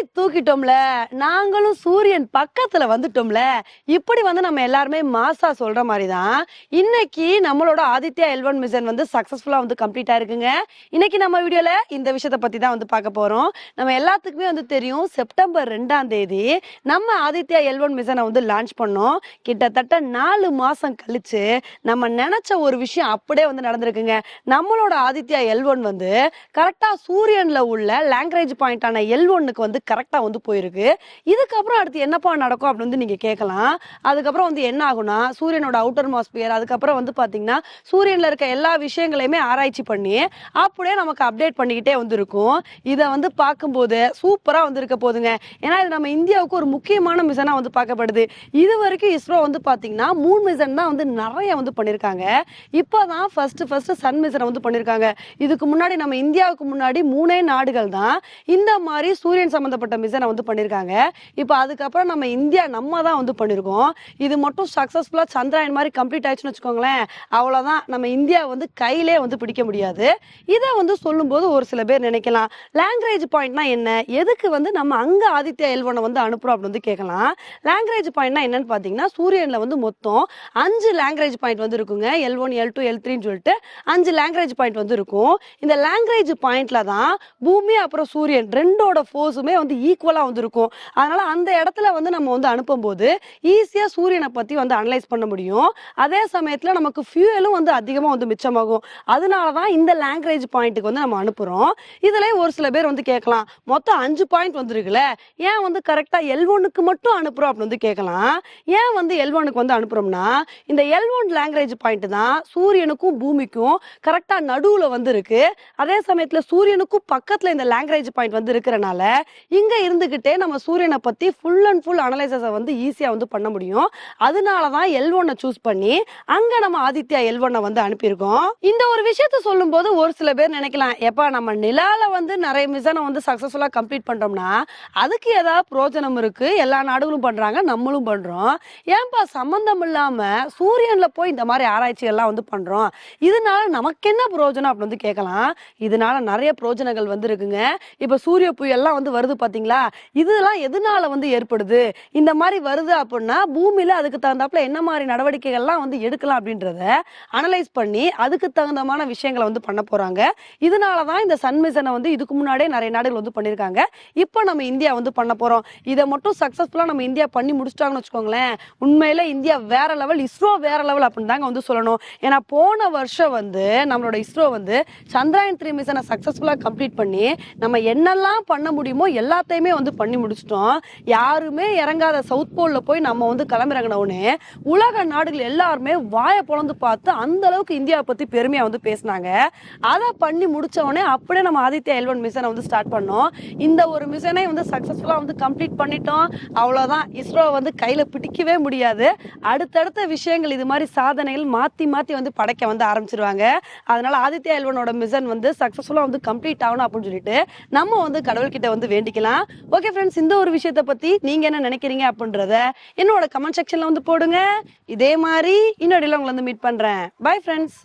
தட்டி தூக்கிட்டோம்ல நாங்களும் சூரியன் பக்கத்துல வந்துட்டோம்ல இப்படி வந்து நம்ம எல்லாருமே மாசா சொல்ற மாதிரி தான் இன்னைக்கு நம்மளோட ஆதித்யா எல்வன் மிஷன் வந்து சக்சஸ்ஃபுல்லா வந்து கம்ப்ளீட் ஆயிருக்குங்க. இன்னைக்கு நம்ம வீடியோல இந்த விஷயத்த பத்தி தான் வந்து பார்க்க போறோம். நம்ம எல்லாத்துக்குமே வந்து தெரியும் செப்டம்பர் ரெண்டாம் தேதி நம்ம ஆதித்யா எல்வன் மிஷனை வந்து லான்ச் பண்ணோம். கிட்டத்தட்ட நாலு மாசம் கழிச்சு நம்ம நினைச்ச ஒரு விஷயம் அப்படியே வந்து நடந்திருக்குங்க. நம்மளோட ஆதித்யா எல்வன் வந்து கரெக்டா சூரியன்ல உள்ள லாங்குவேஜ் பாயிண்டான எல் ஒன்னுக்கு வந்து கரெக்டாக வந்து போயிருக்கு. இதுக்கப்புறம் அடுத்து என்னப்பா நடக்கும் அப்படின்னு வந்து நீங்கள் கேட்கலாம் அதுக்கப்புறம் வந்து என்ன ஆகும்னா சூரியனோட அவுட்டர் மாஸ்பியர் அதுக்கப்புறம் வந்து பார்த்தீங்கன்னா சூரியனில் இருக்க எல்லா விஷயங்களையுமே ஆராய்ச்சி பண்ணி அப்படியே நமக்கு அப்டேட் பண்ணிக்கிட்டே வந்துருக்கும். இதை வந்து பார்க்கும்போது சூப்பராக வந்துருக்க போதுங்க. ஏன்னா இது நம்ம இந்தியாவுக்கு ஒரு முக்கியமான மிஷனாக வந்து பார்க்கப்படுது. இது வரைக்கும் இஸ்ரோ வந்து பார்த்தீங்கன்னா மூணு மிஷன் தான் வந்து நிறைய வந்து பண்ணியிருக்காங்க இப்போ தான் ஃபர்ஸ்ட் ஃபர்ஸ்ட் சன் மிஷனை வந்து பண்ணியிருக்காங்க இதுக்கு முன்னாடி நம்ம இந்தியாவுக்கு முன்னாடி மூணே நாடுகள் தான். இந்த மாதிரி சூரியன் சம்பந்தப்பட்ட மிஷனை வந்து பண்ணியிருக்காங்க இப்போ அதுக்கப்புறம் நம்ம இந்தியா நம்ம தான் வந்து பண்ணியிருக்கோம் இது மட்டும் சக்ஸஸ்ஃபுல்லாக சந்திராயன் மாதிரி கம்ப்ளீட் ஆயிடுச்சுன்னு வச்சுக்கோங்களேன் அவ்வளோதான் நம்ம இந்தியா வந்து கையிலே வந்து பிடிக்க முடியாது. இதை வந்து சொல்லும்போது ஒரு சில பேர் நினைக்கலாம். லாங்குவேஜ் பாயிண்ட்னா என்ன? எதுக்கு வந்து நம்ம அங்கே ஆதித்யா எல்வனை வந்து அனுப்புகிறோம் அப்படின்னு வந்து கேட்கலாம். லாங்குவேஜ் பாயிண்ட்னா என்னன்னு பார்த்தீங்கன்னா சூரியனில் வந்து மொத்தம் அஞ்சு லாங்குவேஜ் பாயிண்ட் வந்து இருக்குங்க. L one L two L த்ரீன்னு சொல்லிட்டு அஞ்சு லாங்குவேஜ் பாயிண்ட் வந்து இருக்கும். இந்த லாங்குவேஜ் பாயிண்ட்ல தான் பூமி அப்புறம் சூரியன் ரெண்டோட ஃபோர்ஸுமே வந்து வந்து ஈக்குவலாக வந்து இருக்கும் அந்த இடத்துல வந்து நம்ம வந்து அனுப்பும்போது ஈஸியாக சூரியனை பற்றி வந்து அனலைஸ் பண்ண முடியும். அதே சமயத்தில் நமக்கு ஃபியூயலும் வந்து அதிகமாக வந்து மிச்சமாகும். அதனால தான் இந்த லாங்குவேஜ் பாயிண்ட்டுக்கு வந்து நம்ம அனுப்புகிறோம் இதில் ஒரு சில பேர் வந்து கேட்கலாம் மொத்தம் அஞ்சு பாயிண்ட் வந்துருக்குல்ல ஏன் வந்து கரெக்டாக எல் ஒன்னுக்கு மட்டும் அனுப்புகிறோம் அப்படின்னு வந்து கேட்கலாம். ஏன் வந்து எல் ஒனுக்கு வந்து அனுப்புகிறோம்னா இந்த எல் ஒன் லாங்குவேஜ் பாயிண்ட் தான் சூரியனுக்கும் பூமிக்கும் கரெக்டாக நடுவில் வந்து இருக்கு அதே சமயத்தில் சூரியனுக்கும் பக்கத்தில் இந்த லாங்குவேஜ் பாயிண்ட் வந்து இருக்கிறனால இங்கே இருந்துக்கிட்டே நம்ம சூரியனை பற்றி ஃபுல் அண்ட் ஃபுல் அனலைசஸை வந்து ஈஸியாக வந்து பண்ண முடியும். அதனால தான் எல் ஒன்னை சூஸ் பண்ணி அங்கே நம்ம ஆதித்யா எல் ஒன்னை வந்து அனுப்பியிருக்கோம். இந்த ஒரு விஷயத்த சொல்லும்போது ஒரு சில பேர் நினைக்கலாம் எப்பா நம்ம நிலாவில் வந்து நிறைய மிஷனை வந்து சக்ஸஸ்ஃபுல்லாக கம்ப்ளீட் பண்ணுறோம்னா அதுக்கு ஏதாவது பிரோஜனம் இருக்குது எல்லா நாடுகளும் பண்ணுறாங்க நம்மளும் பண்ணுறோம் ஏன்பா சம்மந்தம் இல்லாமல் சூரியனில் போய் இந்த மாதிரி ஆராய்ச்சிகள்லாம் வந்து பண்ணுறோம் இதனால நமக்கு என்ன பிரோஜனம்? அப்படின்னு வந்து கேட்கலாம். இதனால நிறைய பிரோஜனங்கள் வந்து இருக்குங்க இப்போ சூரிய புயல்லாம் வந்து வருது பாத்தீங்களா? இதெல்லாம் எதனால வந்து ஏற்படுது? இந்த மாதிரி வருது அப்படின்னா பூமியில அதுக்கு தகுந்தாப்புல என்ன மாதிரி நடவடிக்கைகள்லாம் வந்து எடுக்கலாம் அப்படின்றத அனலைஸ் பண்ணி அதுக்கு தகுந்தமான விஷயங்களை வந்து பண்ண போறாங்க. இதனால தான் இந்த சன் மிஷனை வந்து இதுக்கு முன்னாடியே நிறைய நாடுகள் வந்து பண்ணியிருக்காங்க. இப்போ நம்ம இந்தியா வந்து பண்ண போகிறோம் இதை மட்டும் சக்ஸஸ்ஃபுல்லாக நம்ம இந்தியா பண்ணி முடிச்சிட்டாங்கன்னு வச்சுக்கோங்களேன் உண்மையில் இந்தியா வேற லெவல் இஸ்ரோ வேற லெவல் அப்படின்னு தாங்க வந்து சொல்லணும். ஏன்னா போன வருஷம் வந்து நம்மளோட இஸ்ரோ வந்து சந்திராயன் த்ரீ மிஷனை சக்ஸஸ்ஃபுல்லாக கம்ப்ளீட் பண்ணி நம்ம என்னெல்லாம் பண்ண முடியுமோ எல்லாத்தையுமே வந்து பண்ணி முடிச்சிட்டோம். யாருமே இறங்காத சவுத் போலில் போய் நம்ம வந்து கிளம்பிறங்கினவுடனே உலக நாடுகள் எல்லாருமே வாயை பொழந்து பார்த்து அந்த அளவுக்கு இந்தியாவை பற்றி பெருமையாக வந்து பேசினாங்க. அதை பண்ணி முடித்தவொடனே அப்படியே நம்ம ஆதித்யா எல்வன் மிஷனை வந்து ஸ்டார்ட் பண்ணோம். இந்த ஒரு மிஷனை வந்து சக்ஸஸ்ஃபுல்லாக வந்து கம்ப்ளீட் பண்ணிட்டோம். அவ்வளோதான் இஸ்ரோ வந்து கையில் பிடிக்கவே முடியாது. அடுத்தடுத்த விஷயங்கள் இது மாதிரி சாதனைகள் மாற்றி மாற்றி வந்து படைக்க வந்து ஆரம்பிச்சிருவாங்க. அதனால் ஆதித்யா எல்வனோட மிஷன் வந்து சக்ஸஸ்ஃபுல்லாக வந்து கம்ப்ளீட் ஆகணும் அப்படின்னு சொல்லிட்டு நம்ம வந்து கடவுள்கிட்ட வந்து வேண்டிக்கலாம் ஓகே ஃப்ரெண்ட்ஸ் இந்த ஒரு விஷயத்தை பத்தி நீங்க என்ன நினைக்கிறீங்க அப்படின்றத என்னோட கமெண்ட் செக்ஷன்ல வந்து போடுங்க. இதே மாதிரி இன்னொரு உங்களை வந்து மீட் பண்றேன். Bye friends